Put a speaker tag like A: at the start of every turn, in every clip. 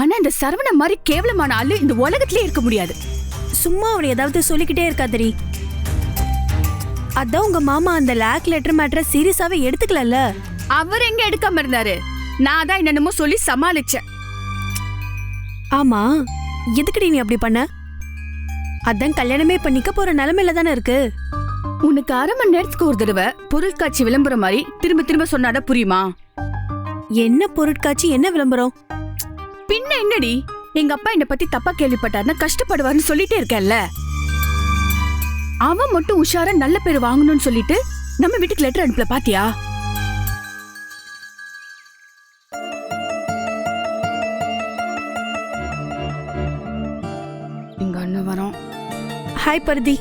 A: ஆனா இந்த சரவண மாதிரி கேவலமான ஆளு இந்த உலகத்திலே இருக்க முடியாது.
B: சும்மா அவனை ஏதாவது சொல்லிக்கிட்டே இருக்காதடி அதான் உங்க மாமா அந்த லேக் லெட்டர் மேட்டரை சீரியஸாவே எடுத்துக்கலல்ல?
A: அவர் எங்க எடுக்காம இருந்தாரு? நான் தான் என்னென்னமோ சொல்லி சமாளிச்சேன்.
B: ஆமா. எதுக்குடி நீ அப்படி பண்ண? அதான் கல்யாணமே பண்ணிக்க போற நிலைமையில தானே இருக்கு.
A: உனக்கு அரை மணி நேரத்துக்கு ஒரு தடவை பொருட்காட்சி விளம்பரம் மாதிரி திரும்ப திரும்ப சொன்னாதான் புரியுமா?
B: என்ன பொருட்காட்சி என்ன விளம்பரம்?
A: பின்ன என்னடி? எங்க அப்பா என்ன பத்தி தப்பா கேள்விப்பட்டாருன்னா கஷ்டப்படுவார்னு சொல்லிட்டே இருக்கேன்ல. அவன் மட்டும் உஷாரா நல்ல பேர் வாங்கணும்னு சொல்லிட்டு நம்ம வீட்டுக்கு லெட்டர் அனுப்பல பாத்தியா? எங்க அண்ணன் வரோம்
B: ஹாய் பருதி.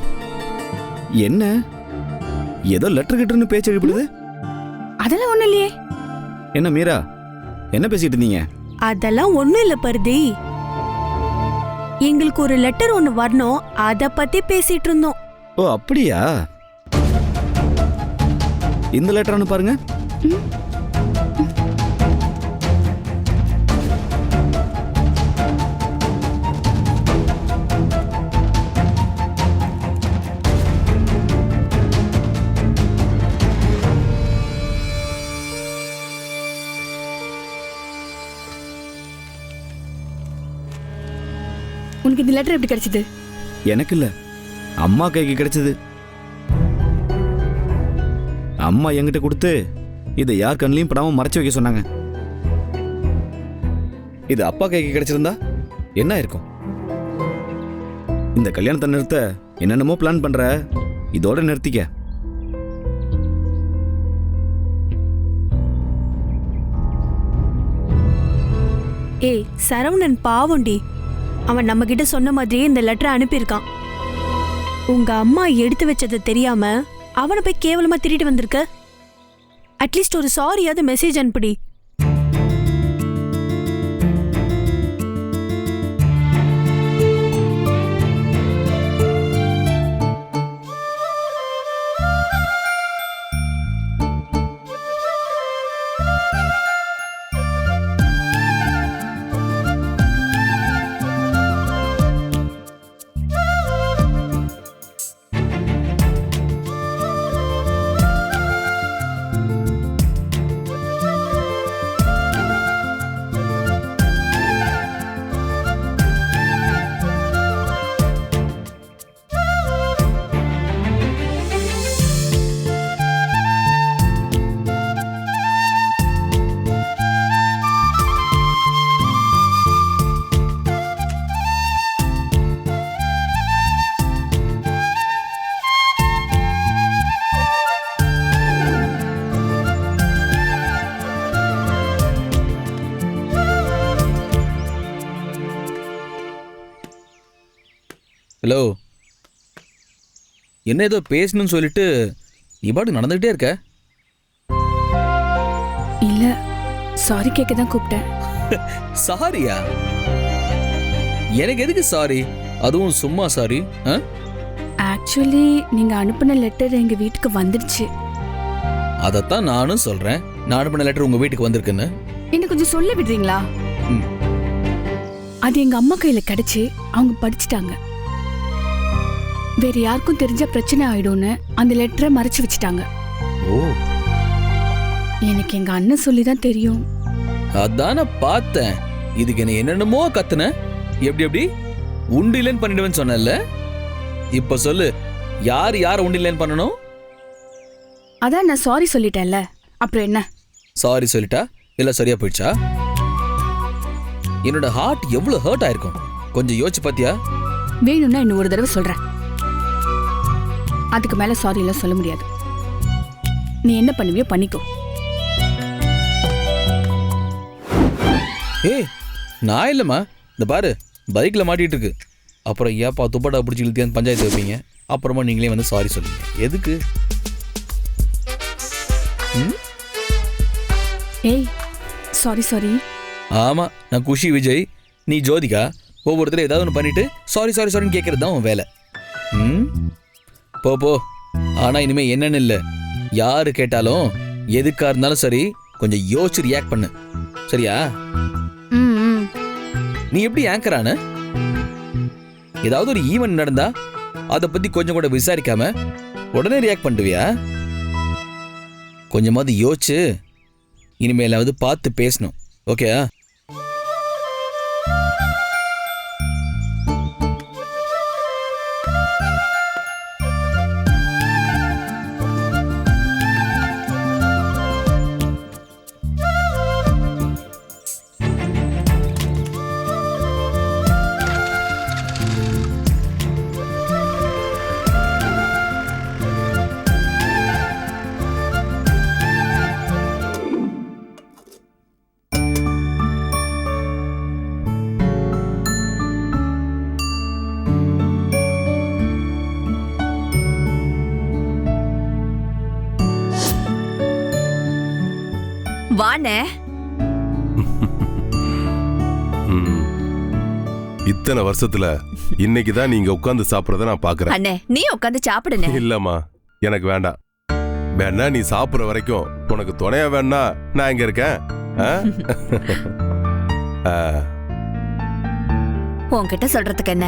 C: என்ன? ஏதோ லெட்டர் கிட்டன்னு பேச்சு எழுப்பிடுது?
A: அதெல்லாம் ஒண்ணு இல்லையே.
C: என்ன மீரா? என்ன பேசிட்டு இருந்தீங்க?
B: அதெல்லாம் ஒண்ணும் இல்ல பருதி. எங்களுக்கு ஒரு லெட்டர் ஒண்ணு வரணும். அத பத்தி பேசிட்டு இருந்தோம்.
C: ஓ அப்படியா? இந்த லெட்டர்னு பாருங்க.
A: உனக்கு இந்த லெட்டர் எப்படி கிடைச்சது?
C: எனக்கு இல்ல. அம்மா கைக்கு கிடைச்சது. அம்மா என்கிட்ட கொடுத்து இதை யார் கண்ணிலையும் படாம மறைச்சு வைக்க சொன்னாங்க. இது அப்பா கைக்கு கிடைச்சிருந்தா என்ன இருக்கும் இந்த கல்யாணத்தை நிறுத்த என்னென்னமோ பிளான் பண்ற இதோட நிறுத்திக்க.
B: ஏய் சரவணன் பாவம்டி. அவன் நம்ம கிட்ட சொன்ன மாதிரியே இந்த லெட்டரை அனுப்பியிருக்கான். உங்க அம்மா எடுத்து வச்சது தெரியாம அவனை போய் கேவலமா திருட்டு வந்திருக்க? அட்லீஸ்ட் ஒரு சாரியாவது மெசேஜ் அனுப்பிடி.
D: ஹலோ. என்ன ஏதோ பேசணும்னு சொல்லிட்டு நீ பாட்டு நடந்துகிட்டே இருக்க?
A: இல்ல சாரி கேட்க தான் கூப்பிட்டேன்.
D: சாரியா எனக்கு எதுக்கு சாரி அதுவும் சும்மா சாரி
A: ஆக்சுவலி நீங்க அனுப்பின லெட்டர் எங்க வீட்டுக்கு வந்துடுச்சு.
D: அதைத்தான் நானும் சொல்றேன். நான் அனுப்பின லெட்டர் உங்க வீட்டுக்கு வந்திருக்குன்னு.
A: என்ன கொஞ்சம் சொல்ல விடுறீங்களா. அது எங்க அம்மா கையில கிடைச்சு அவங்க படிச்சுட்டாங்க. வேற யாருக்கும் தெரிஞ்ச பிரச்சனை ஆயிடும்னு அந்த லெட்டரை மறைச்சு வச்சுட்டாங்க.
D: ஓ.
A: எனக்கு எங்க அண்ணன் சொல்லி தான் தெரியும்.
D: அதான பார்த்தேன். இதுக்கு என்ன என்னென்னமோ கத்துன. எப்படி எப்படி? உண்டிலன் பண்ணிடுவேன்னு சொன்னல இப்ப சொல்லு யார் யார் உண்டிலன் பண்ணணும்?
A: அதான் நான் சாரி சொல்லிட்டேன்ல. அப்புறம் என்ன?
D: சாரி சொல்லிட்டா? இல்ல சரியா போயிடுச்சா? என்னோட ஹார்ட் எவ்வளவு ஹர்ட் ஆயிருக்கும்? கொஞ்சம் யோசிச்சு பாத்தியா?
A: வேணும்னா இன்னும் ஒரு தடவை சொல்றேன். அதுக்கு மேல சாரி எல்லாம் சொல்ல முடியாது. நீ என்ன பண்ணுவியோ பண்ணிக்கோ.
D: ஏய் நான் இல்லைம்மா. இந்த பாரு பைக்கில் மாட்டிட்டு இருக்கு. அப்புறம் ஏப்பா துப்பட்டா பிடிச்சி இழுத்தியாந்து பஞ்சாயத்து வைப்பீங்க? அப்புறமா நீங்களே வந்து சாரி சொல்லுங்க. எதுக்கு?
A: ஏய் சாரி சாரி
D: ஆமாம் நான் குஷி விஜய். நீ ஜோதிகா. ஒவ்வொருத்தரும் ஏதாவது ஒன்று பண்ணிட்டு சாரி சாரி சாரின்னு கேட்கறது தான் உன் வேலை. ம்? போ போ. ஆனால் இனிமேல் என்னன்னு இல்லை. யாரு கேட்டாலும் எதுக்காக இருந்தாலும் சரி கொஞ்சம் யோசிச்சு ரியாக்ட் பண்ணு. சரியா? நீ எப்படி ஆங்கர் ஆன? ஏதாவது ஒரு ஈவென்ட் நடந்தா அதை பத்தி கொஞ்சம் கூட விசாரிக்காம உடனே ரியாக்ட் பண்ணுவியா? கொஞ்சமாவது யோசிச்சு இனிமேலாவது பார்த்து பேசணும். ஓகே
E: ம். இத்தனை வருஷத்துல இன்னைக்கு தான் நீங்க உட்கார்ந்து சாப்பிடறத நான் பாக்குறேன்.
F: அண்ணே நீ உட்காந்து சாப்பிடுனே
E: இல்லம்மா எனக்கு வேண்டாம். வேணா நீ சாப்பிடுற வரைக்கும் உனக்கு துணையா வேணா நான் இங்க இருக்கேன்.
F: உன்கிட்ட சொல்றதுக்கு என்ன?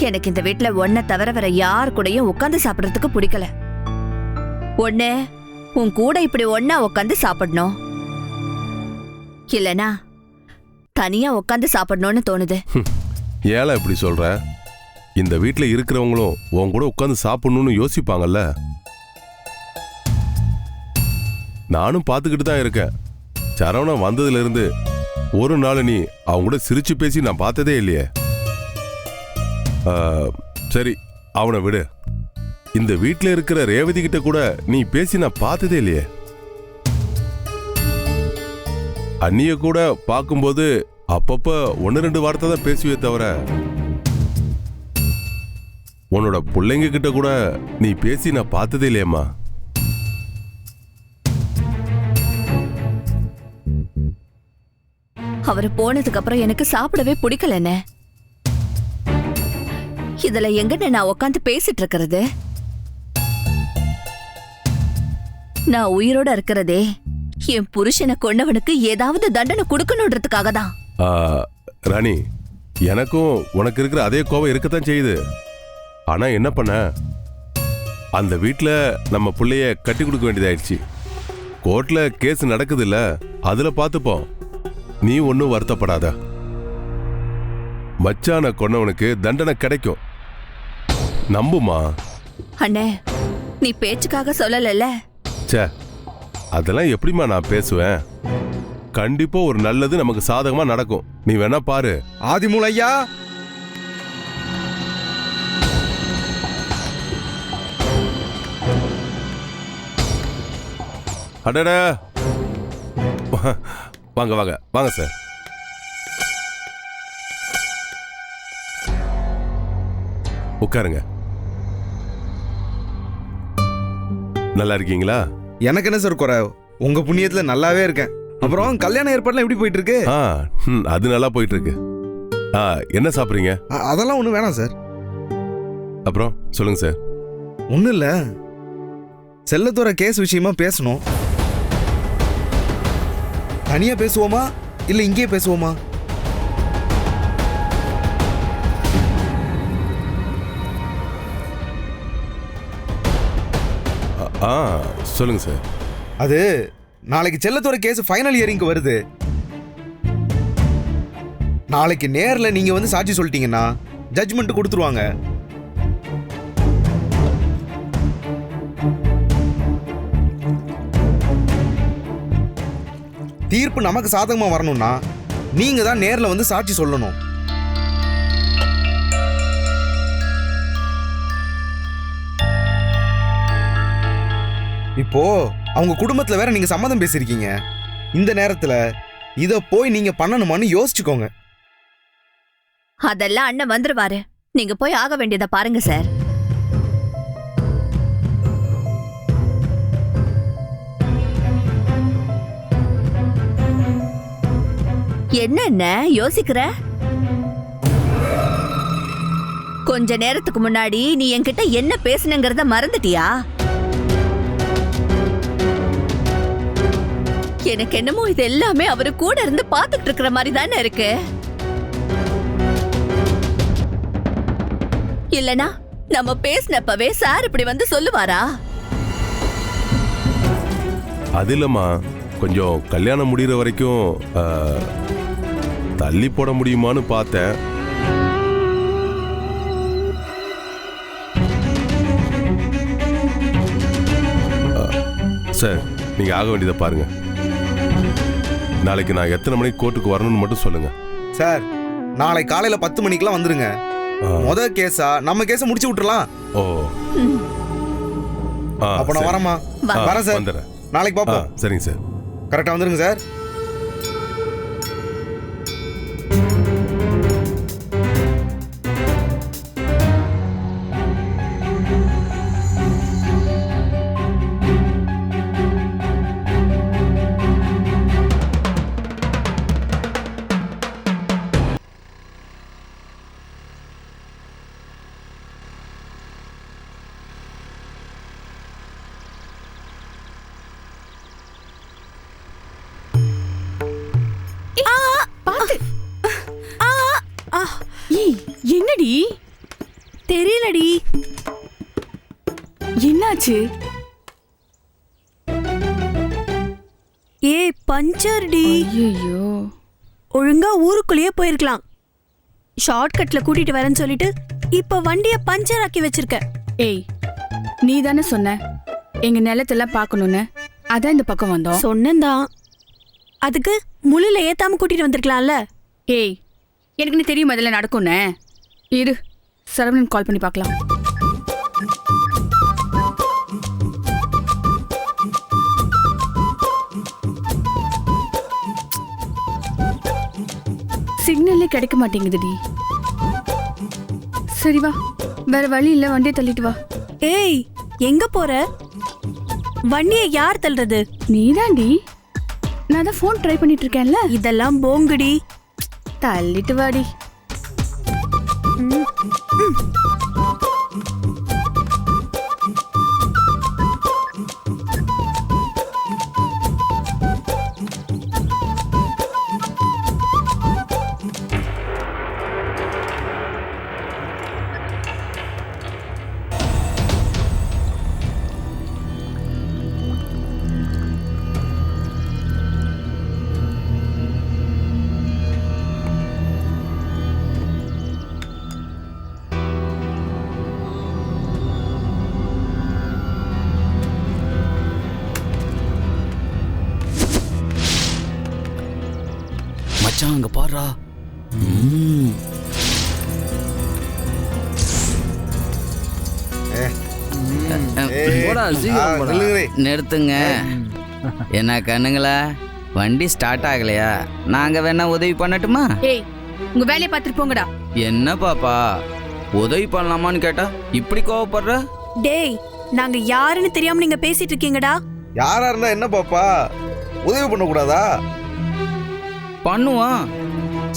F: எனக்கு இந்த வீட்ல ஒன்ன தவிர வேற யார் கூடயும் உட்காந்து சாப்பிடுறதுக்கு பிடிக்கல. ஒண்ணு உன் கூட இப்படி ஒன்னா உட்காந்து சாப்பிடணும். இல்லனா தனியா உட்காந்து சாப்பிடணும்னு தோணுது.
E: ஏல இப்படி சொல்ற? இந்த வீட்டில் இருக்கிறவங்களும் உன் கூட உட்காந்து சாப்பிடணும்னு யோசிப்பாங்கல்ல? நானும் பார்த்துக்கிட்டு தான் இருக்கேன். சரவணன் வந்ததுல இருந்து ஒரு நாள் நீ அவங்க கூட சிரிச்சு பேசி நான் பார்த்ததே இல்லையே. சரி அவனை விடு. இந்த வீட்டில் இருக்கிற ரேவதி கிட்ட கூட நீ பேசி நான் பார்த்ததே இல்லையே. அண்ணிய கூட பார்க்கும்போது அப்பப்ப ஒன்று ரெண்டு வார்த்தை தான் பேசுவே தவிர உன்னோட பிள்ளைங்க கிட்ட கூட நீ பேசி நான் பார்த்ததே இல்லையம்மா.
F: அவர் போனதுக்கு அப்புறம் எனக்கு சாப்பிடவே பிடிக்கலண்ணே. இதுல எங்கண்ணே நான் உட்காந்து பேசிட்டு இருக்கிறது? நான் உயிரோட இருக்கிறதே. என் புருஷனை கொன்னவனுக்கு ஏதாவது தண்டனை கொடுக்கணுன்றதுக்காக தான்
E: ஆ, ராணி எனக்கும் உனக்கு இருக்கிற அதே கோபம் இருக்கத்தான் செய்யுது. ஆனா என்ன பண்ண? அந்த வீட்ல நம்ம பிள்ளைய கட்டி கொடுக்க வேண்டியதாயிடுச்சு. கோர்ட்ல கேஸ் நடக்குதுல்ல அதுல பார்த்துப்போம் நீ ஒன்றும் வருத்தப்படாத. மச்சான கொன்னவனுக்கு தண்டனை கிடைக்கும். நம்புமா?
F: அண்ணே நீ பேச்சுக்காக சொல்லலல்ல?
E: ச்சே. அதெல்லாம் எப்படிம்மா நான் பேசுவேன்? கண்டிப்பா ஒரு நல்லது நமக்கு சாதகமா நடக்கும். நீ வேணா பாரு.
C: ஆதிமூல ஐயா!
E: அடடா. வாங்க வாங்க வாங்க சார். உட்காருங்க. நல்லா இருக்கீங்களா
G: எனக்கு என்ன சார் குறை? உங்க புண்ணியத்துல நல்லாவே இருக்கேன். அப்புறம் கல்யாண ஏற்பாடுலாம் எப்படி போயிட்டு இருக்கு
E: ஆ ம், அது நல்லா போயிட்டு இருக்கு ஆ என்ன சாப்பிட்றீங்க?
G: அ- அதெல்லாம் ஒண்ணும் வேணாம் சார்.
E: அப்புறம் சொல்லுங்க சார்.
G: ஒண்ணும் இல்ல. செல்லத்தோர கேஸ் விஷயமா பேசணும். தனியா பேசுவோமா? இல்ல இங்கேயே பேசுவோமா?
E: ஆ, சொல்லுங்க சார்.
G: அது நாளைக்கு செல்லத்தோட கேஸ் ஃபைனல் இயரிங்க்கு வருது. நாளைக்கு நேர்ல நீங்க வந்து சாட்சி சொல்லிட்டீங்கன்னா ஜட்ஜ்மெண்ட் கொடுத்துருவாங்க. தீர்ப்பு நமக்கு சாதகமா வரணும்னா நீங்க தான் நேர்ல வந்து சாட்சி சொல்லணும். இப்போ அவங்க குடும்பத்துல வேற நீங்க சம்மதம் பேசியிருக்கீங்க. இந்த நேரத்துல இத போய் நீங்க பண்ணணுமான்னு யோசிச்சுக்கோங்க.
F: அதெல்லாம் அண்ணன் வந்துருவாரு. நீங்க போய் ஆக வேண்டியதை பாருங்க சார். என்னென்ன யோசிக்கிற? கொஞ்ச நேரத்துக்கு முன்னாடி நீ என்கிட்ட என்ன பேசுனங்கிறத மறந்துட்டியா? எனக்கு என்னமோ இது எல்லாமே அவரு கூட இருந்து பாத்துக்கிட்டு இருக்கிற மாதிரி தானே இருக்கு. இல்லனா நம்ம பேசினப்பவே சார் இப்படி வந்து சொல்லுவாரா?
E: அது இல்லம்மா. கொஞ்சம் கல்யாணம் முடிகிற வரைக்கும் தள்ளி போட முடியுமான்னு பார்த்தேன். சார் நீங்கள் ஆக வேண்டியதை பாருங்கள் நாளைக்கு நான் எத்தனை மணிக்கு கோர்ட்டுக்கு வரணும்னு மட்டும் சொல்லுங்க.
G: சார் நாளை காலையில பத்து மணிக்கெல்லாம் வந்துருங்க. முத கேஸா நம்ம கேஸை முடிச்சு விட்டுறலாம்.
E: ஓ.
G: அப்ப நான்
E: சரி.
G: வரேம்மா.
F: வா.
E: ஆ,
G: வரேன் சார்.
E: வந்துடுறேன்.
G: நாளைக்கு
E: ஆ
G: பார்ப்போம்
E: சரிங்க சார்.
G: கரெக்டா வந்துருங்க சார்.
A: ஏய் என்னடி?
B: தெரியலடி.
A: என்னாச்சு?
B: ஏ பஞ்சர் டி
A: ஐயோ
B: ஒழுங்கா ஊருக்குள்ளேயே போயிருக்கலாம். ஷார்ட்கட்ல கூட்டிட்டு வரேன்னு சொல்லிட்டு இப்ப வண்டிய பஞ்சர் ஆக்கி வச்சிருக்க.
A: ஏய் நீ தானே சொன்ன. எங்க நிலத்தெல்லாம் பார்க்கணும்னு. அதான் இந்த பக்கம் வந்தோம்.
B: சொன்னேன்தான். அதுக்கு முள்ளுல ஏத்தாம கூட்டிட்டு வந்திருக்கலாம்ல.
A: ஏய் எனக்கு நீ தெரியும் முதல்ல நடக்கும்னு. இரு சரவணன் கால் பண்ணி பார்க்கலாம். சிக்னலே கிடைக்க மாட்டேங்குதுடி. சரி வா வேற வழி இல்ல வண்டியை தள்ளிட்டு வா.
B: ஏய் எங்க போற? வண்டிய யார் தள்ளுறது?
A: நீதாண்டி. நான் தான் ஃபோன் ட்ரை பண்ணிட்டு இருக்கேன்ல.
B: இதெல்லாம் போங்குடி.
A: தள்ளிட்டு வாடி
C: அங்க பாடுறா.
H: நிறுத்துங்க. என்ன கண்ணுங்களா? வண்டி ஸ்டார்ட் ஆகலையா? நாங்க வேணா உதவி பண்ணட்டுமா?
A: உங்க வேலையை பார்த்துட்டு போங்கடா.
H: என்ன பாப்பா? உதவி பண்ணலாமான்னு கேட்டா இப்படி கோவப்படுற?
B: டேய் நாங்க யாருன்னு தெரியாம நீங்க பேசிட்டு இருக்கீங்கடா.
G: யாரா இருந்தா என்ன பாப்பா? உதவி பண்ண கூடாதா
H: பண்ணுவோம்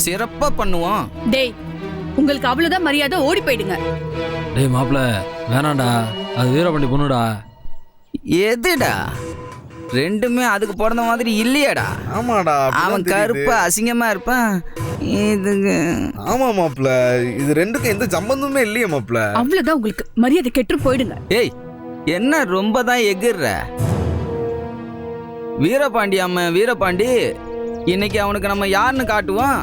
H: சிறப்பா பண்ணுவோம்
A: டேய் உங்களுக்கு அவ்வளவுதான் மரியாதை ஓடி போயிடுங்க.
I: டேய் மாப்பிள வேணாம்டா. அது வீரபாண்டி பொண்ணுடா.
H: எதுடா? ரெண்டுமே அதுக்கு பிறந்த மாதிரி இல்லையாடா?
G: ஆமாடா
H: அவன். கருப்பு அசிங்கமா இருப்பான். இதுக்கு
G: ஆமா மாப்ள இது ரெண்டுக்கும் எந்த சம்பந்தமே இல்லையே மாப்ள
A: அவ்வளவுதான் உங்களுக்கு மரியாதை கெட்டு போயிடுங்க.
H: ஏய் என்ன ரொம்ப தான் எகிர்ற? வீரபாண்டி அம்மன் வீரபாண்டி. இன்னைக்கு அவனுக்கு நம்ம யாருன்னு காட்டுவோம்?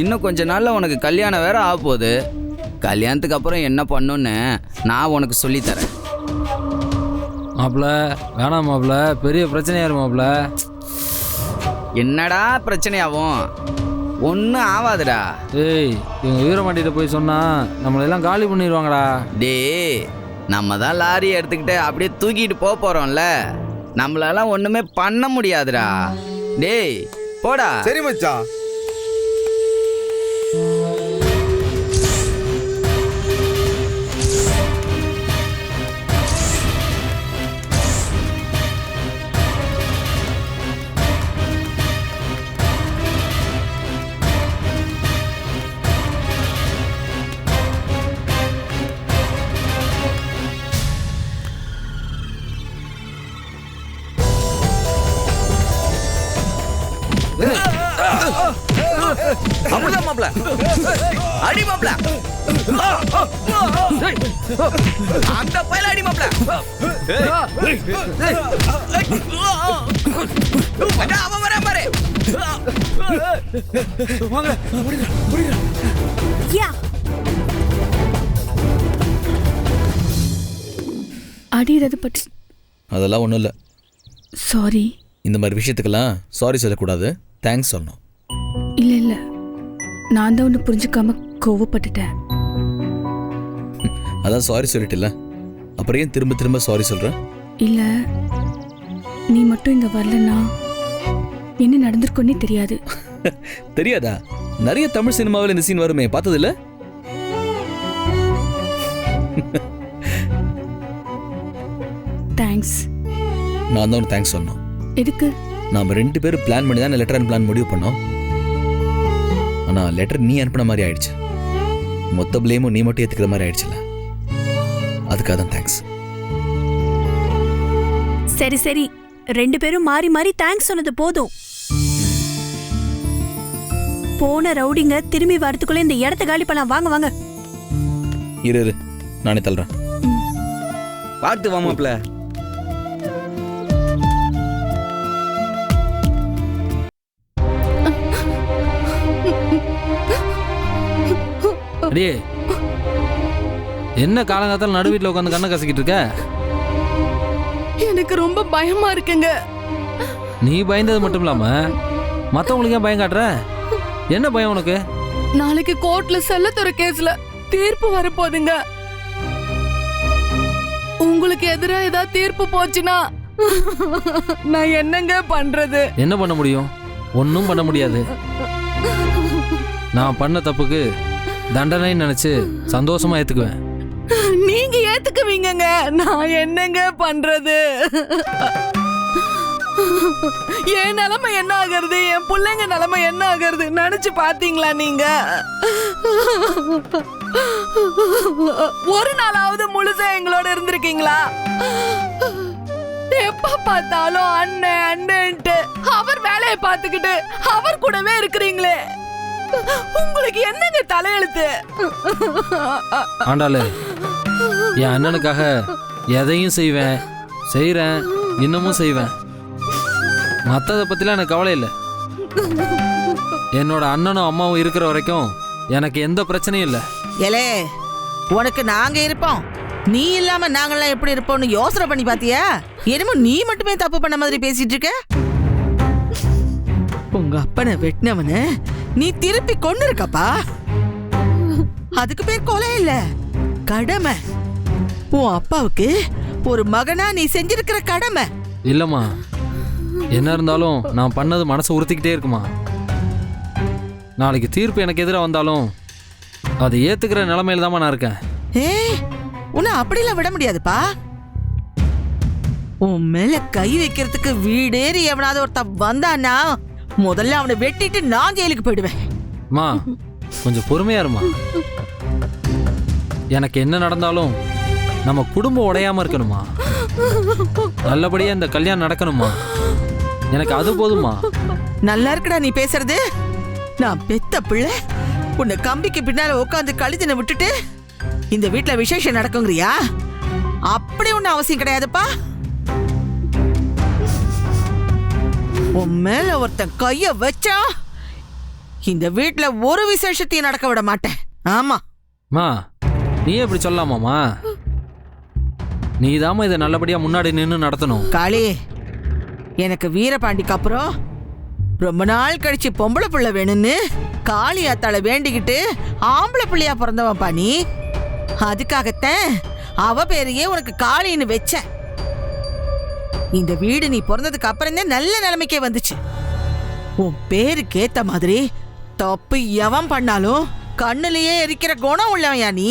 H: இன்னும் கொஞ்ச நாள்ல உனக்கு கல்யாணம் வேற ஆக போகுது. கல்யாணத்துக்கு அப்புறம் என்ன பண்ணுன்னு நான் உனக்கு சொல்லித்தரேன்.
I: மாப்பிள வேணாம் மாப்பிள பெரிய பிரச்சனையாரு மாப்பிள
H: என்னடா பிரச்சனையாகும் ஒன்றும் ஆகாதுடா
I: ஏய் இவங்க வீரபாண்டிகிட்ட போய் சொன்னா நம்மளை எல்லாம் காலி பண்ணிடுவாங்கடா.
H: டேய் நம்ம தான் லாரியை எடுத்துக்கிட்டு அப்படியே தூக்கிட்டு போக போறோம்ல. நம்மளால ஒண்ணுமே பண்ண முடியாதுடா. டேய் போடா.
G: சரி மச்சான்.
H: அப்படிதான் மாப்ள அடி மாப்ள அந்த பயில அடி மாப்ள அவன் வரேன் பாரு.
B: யா.
A: அடி ஏதாவது பட்டு
D: அதெல்லாம் ஒன்றும் இல்லை.
A: சாரி
D: இந்த மாதிரி விஷயத்துக்கெல்லாம் சாரி சொல்லக்கூடாது. தேங்க்ஸ் சொல்லணும்
A: இல்ல இல்ல. நான் தான் ஒன்று புரிஞ்சுக்காம கோவப்பட்டுட்டேன்.
D: அதான் சாரி சொல்லிட்டில்ல. அப்புறம் ஏன் திரும்ப திரும்ப சாரி சொல்கிறேன்
A: இல்ல நீ மட்டும் இங்க வரலன்னா என்ன நடந்திருக்குன்னே தெரியாது.
D: தெரியாதா? நிறைய தமிழ் சினிமாவில் இந்த சீன் வருமே பார்த்ததில்ல?
A: தேங்க்ஸ்
D: நான் தான் தேங்க்ஸ் சொல்லணும்
A: எதுக்கு?
D: நாம ரெண்டு பேரும் பிளான் பண்ணி தான் லெட்டர் அனுப்பலான்னு முடிவு பண்ணோம். ஆனால் லெட்டர் நீ அனுப்பின மாதிரி ஆயிடுச்சு. மொத்த பிளேமும் நீ மட்டும் ஏற்றுக்கிற மாதிரி ஆயிடுச்சுல அதுக்காக தான் தேங்க்ஸ்
B: சரி சரி. ரெண்டு பேரும் மாறி மாறி தேங்க்ஸ் சொன்னது போதும். போன ரவுடிங்க திரும்பி வரதுக்குள்ள இந்த இடத்த காலி பண்ணலாம். வாங்க வாங்க.
D: இரு இரு. நானே தள்ளுறேன்.
H: பார்த்து வா
I: அடியே என்ன காலங்காத்தால நடு வீட்டில் உட்காந்து கண்ணை கசக்கிட்டு இருக்க?
A: எனக்கு ரொம்ப பயமா இருக்குங்க.
I: நீ பயந்தது மட்டும் இல்லாம மற்றவங்களுக்கு ஏன் பயம் காட்டுற? என்ன பயம் உனக்கு?
A: நாளைக்கு கோர்ட்ல செல்லத்துற கேஸ்ல தீர்ப்பு வரப்போகுதுங்க உங்களுக்கு எதிரா ஏதாவது தீர்ப்பு போச்சுன்னா நான் என்னங்க பண்றது?
I: என்ன பண்ண முடியும்? ஒன்றும் பண்ண முடியாது. நான் பண்ண தப்புக்கு தண்டனைன்னு நினச்சி சந்தோஷமா ஏற்றுக்குவேன்
A: நீங்க ஏத்துக்குவீங்கங்க. நான் என்னங்க பண்றது? என் நிலைமை என்ன ஆகுறது? என் பிள்ளைங்க நிலைமை என்ன ஆகுறது? நினைச்சு பாத்தீங்களா நீங்க? ஒரு நாளாவது முழுசா எங்களோட இருந்திருக்கீங்களா? எப்ப பார்த்தாலும் அண்ணன் அண்ணன்ட்டு. அவர் வேலையை பார்த்துக்கிட்டு அவர் கூடவே இருக்கிறீங்களே. உங்களுக்கு என்னங்க தலையெழுத்து?
I: ஆண்டாளு என் அண்ணனுக்காக எதையும் செய்வேன் செய்கிறேன் இன்னமும் செய்வேன். மற்றதை பற்றிலாம் எனக்கு கவலை இல்லை. என்னோட அண்ணனும் அம்மாவும் இருக்கிற வரைக்கும் எனக்கு எந்த பிரச்சனையும் இல்லை.
J: ஏலே உனக்கு நாங்க இருப்போம். நீ இல்லாம நாங்கெல்லாம் எப்படி இருப்போம்னு யோசனை பண்ணி பாத்தியா? என்னமோ நீ மட்டுமே தப்பு பண்ண மாதிரி பேசிட்டு இருக்க? உங்க அப்பனை வெட்டினவன நீ திருப்பி கொண்டு இருக்கப்பா அதுக்கு பேர் கொலை இல்ல. கடமை. உன் அப்பாவுக்கு ஒரு மகனா நீ செஞ்சிருக்கிற கடமை.
I: இல்லைம்மா. என்ன இருந்தாலும் நான் பண்ணது மனசை உறுத்திக்கிட்டே இருக்குமா? நாளைக்கு தீர்ப்பு எனக்கு எதிராக வந்தாலும் அதை ஏற்றுக்கிற நிலமையில தாம்மா நான் இருக்கேன்.
J: ஏ உன்னை அப்படிலாம் விட முடியாதுப்பா. உன் மேல கை வைக்கிறதுக்கு வீடேறி எவனாவது ஒருத்தன் வந்தானா முதல்ல அவனை வெட்டிட்டு நான் ஜெயிலுக்கு போயிடுவேன்.
I: அம்மா கொஞ்சம் பொறுமையா இருமா. எனக்கு என்ன நடந்தாலும் நம்ம குடும்பம் உடையாம இருக்கணுமா? நல்லபடியா இந்த கல்யாணம் நடக்கணுமா? எனக்கு அது போதுமா?
J: நல்லா இருக்குடா நீ பேசுறது. நான் பெத்த பிள்ளை. உன்னை கம்பிக்கு பின்னால உட்காந்து கழுதினை விட்டுட்டு இந்த வீட்ல விசேஷம் நடக்குங்கிறியா? அப்படி ஒன்றும் அவசியம் கிடையாதுப்பா. உன் மேல ஒருத்தன் கைய வச்சா இந்த வீட்ல ஒரு விசேஷத்தையும் நடக்க விட மாட்டேன். ஆமா.
I: மா நீ எப்படி சொல்லலாமாம்மா நீ தாம்மா இதை நல்லபடியா முன்னாடி நின்று நடத்தணும்.
J: காளி எனக்கு வீரபாண்டிக்கு அப்புறம் ரொம்ப நாள் கழிச்சு பொம்பளை பிள்ளை வேணும்னு காளி அத்தாளை வேண்டிக்கிட்டு ஆம்பளை பிள்ளையா பிறந்தவன்ப்பா நீ. அதுக்காகத்தான் அவ பேரையே உனக்கு காளின்னு வச்சேன். இந்த வீடு நீ பிறந்ததுக்கு அப்புறம் தான் நல்ல நிலைமைக்கே வந்துச்சு. உன் பேருக்கு ஏத்த மாதிரி தப்பு எவன் பண்ணாலும் கண்ணுலயே எரிக்கிற குணம் உள்ளவன்யா நீ.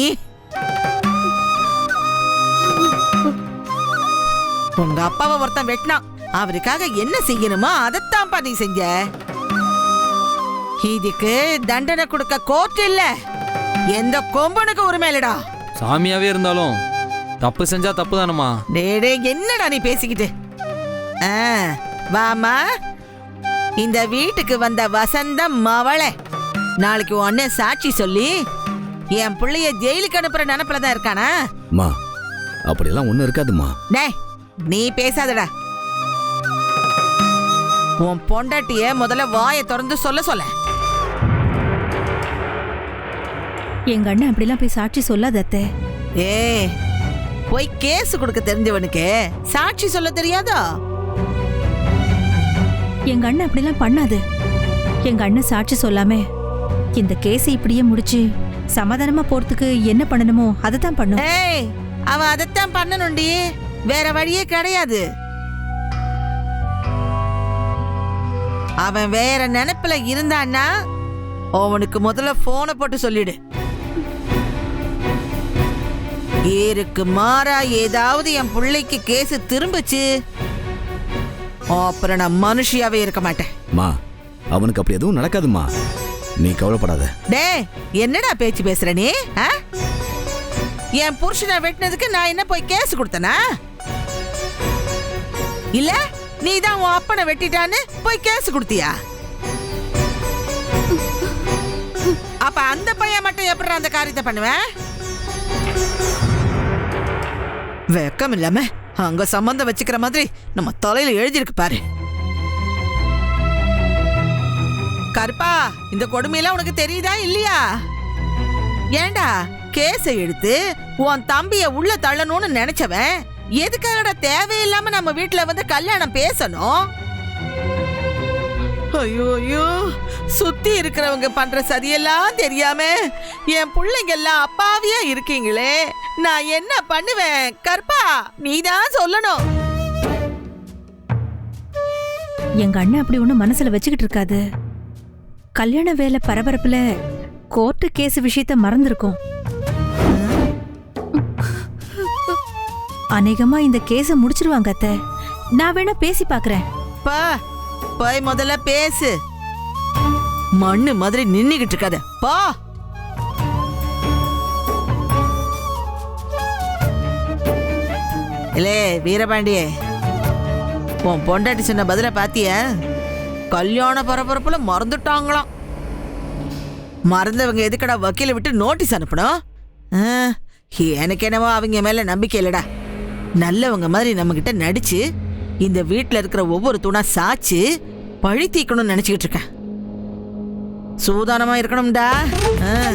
J: உங்க அப்பாவை ஒருத்தன் வெட்டினான். அவருக்காக என்ன செய்யணுமோ அதைத்தான்ப்பா நீ செஞ்ச. இதுக்கு தண்டனை கொடுக்க கோர்ட் இல்ல. எந்த கொம்பனுக்கு உரிமை இல்லடா.
I: சாமியாவே இருந்தாலும் தப்பு செஞ்சா தப்பு தானம்மா
J: டேய், என்னடா நீ பேசிக்கிட்டு? ஆ, வாம்மா இந்த வீட்டுக்கு வந்த வசந்தம் மவளை. நாளைக்கு உன் அண்ணன் சாட்சி சொல்லி என் பிள்ளைய ஜெயிலுக்கு அனுப்புற நினப்புல தான் இருக்கானா?
C: அம்மா அப்படியெல்லாம் ஒன்றும் இருக்காதும்மா
J: டேய் நீ பேசாதடா. உன் பொண்டாட்டிய முதல்ல வாயை திறந்து சொல்ல சொல்ல.
K: எங்க அண்ணன் அப்படிலாம் போய் சாட்சி சொல்லாத அத்தை.
J: ஏய் போய் கேஸ் கொடுக்க தெரிஞ்சவனுக்கு சாட்சி சொல்ல தெரியாதா?
K: எங்க அண்ணன் அப்படிலாம் பண்ணாது. எங்க அண்ணன் சாட்சி சொல்லாமே இந்த கேஸை இப்படியே முடிச்சு சமாதானமா போறதுக்கு என்ன பண்ணணுமோ அதை தான் பண்ணும்.
J: ஏய் அவன் அதைத்தான் பண்ணணும்டி. வேற வழியே கிடையாது. அவன் வேற நினைப்புல இருந்தான்னா அவனுக்கு முதல்ல போனை போட்டு சொல்லிடு. ஏருக்கு மாறா ஏதாவது என் பிள்ளைக்கு கேஸ் திரும்பிச்சு. அப்புறம் நான் மனுஷியாவே இருக்க மாட்டேன்.
C: மா அவனுக்கு அப்படி எதுவும் நடக்காதும்மா நீ கவலைப்படாத.
J: டேய் என்னடா பேச்சு பேசுற நீ ஆ? என் புருஷனை வெட்டினதுக்கு நான் என்ன போய் கேஸ் கொடுத்தனா? இல்ல நீ தான் உன் அப்பனை வெட்டிட்டான்னு போய் கேஸ் கொடுத்தியா? அப்ப அந்த பையன் மட்டும் எப்படி அந்த காரியத்தை பண்ணுவேன் வெக்கம் இல்லாம அங்க சம்பந்தம் வச்சுக்கிற மாதிரி நம்ம தலையில எழுதியிருக்கு பாரு. கருப்பா இந்த கொடுமையெல்லாம் உனக்கு தெரியுதா இல்லையா? ஏண்டா கேஸை எடுத்து உன் தம்பிய உள்ள தள்ளணும்னு நினைச்சவன் எதுக்காகடா தேவையில்லாம நம்ம வீட்டுல வந்து கல்யாணம் பேசணும்? ஐயோ ஐயோ. சுத்தி இருக்கிறவங்க பண்ற சதியெல்லாம் தெரியாம என் பிள்ளைங்க எல்லாம் அப்பாவியா இருக்கீங்களே. நான் என்ன பண்ணுவேன்? கற்பா நீதான் சொல்லணும்.
K: எங்க அண்ணன் அப்படி ஒன்றும் மனசுல வச்சுக்கிட்டு இருக்காது. கல்யாண வேலை பரபரப்புல கோர்ட்டு கேஸ் விஷயத்த மறந்துருக்கும். அநேகமா இந்த கேஸை முடிச்சிருவாங்க அத்தை. நான் வேணா பேசி பார்க்கறேன்
J: பா போய் முதல்ல பேசு. மண்ணு மாதிரி நின்னுகிட்டு இருக்காத. பா. இல்லே வீரபாண்டியே உன் பொண்டாட்டி சொன்ன பதில பாத்திய? கல்யாண பரபரப்புல மறந்துட்டாங்களாம். மறந்தவங்க எதுக்கடா வக்கீல விட்டு நோட்டீஸ் அனுப்பணும்? எனக்கு என்னவோ அவங்க மேல நம்பிக்கை இல்லடா. நல்லவங்க மாதிரி நம்ம கிட்ட நடிச்சு இந்த வீட்டில் இருக்கிற ஒவ்வொரு துணா சாச்சு பழி தீக்கணும்னு நினச்சிக்கிட்டு இருக்கேன். சூதானமா இருக்கணும்டா. ஆ.